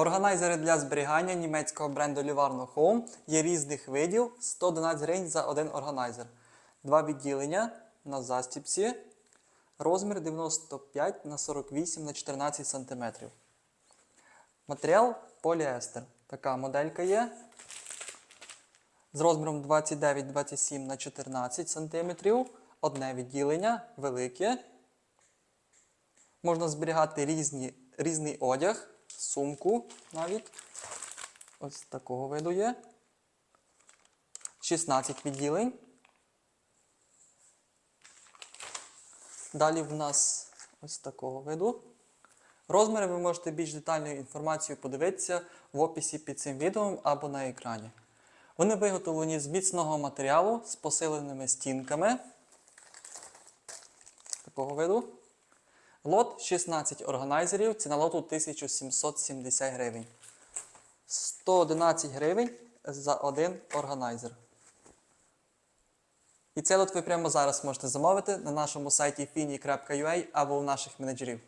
Органайзери для зберігання німецького бренду Livarno Home є різних видів 111 гривень за один органайзер. Два відділення на застіпці. Розмір 95 на 48 на 14 см. Матеріал поліестер. Така моделька є. З розміром 29-27 на 14 см. Одне відділення велике. Можна зберігати різні, різний одяг, сумку навіть. Ось такого виду є. 16 відділень. Далі в нас ось такого виду. Розміри ви можете більш детальну інформацію подивитися в описі під цим відео або на екрані. Вони виготовлені з міцного матеріалу з посиленими стінками. Такого виду. Лот 16 органайзерів, ціна лоту 1770 гривень. 111 гривень за один органайзер. І цей лот ви прямо зараз можете замовити на нашому сайті fini.ua або у наших менеджерів.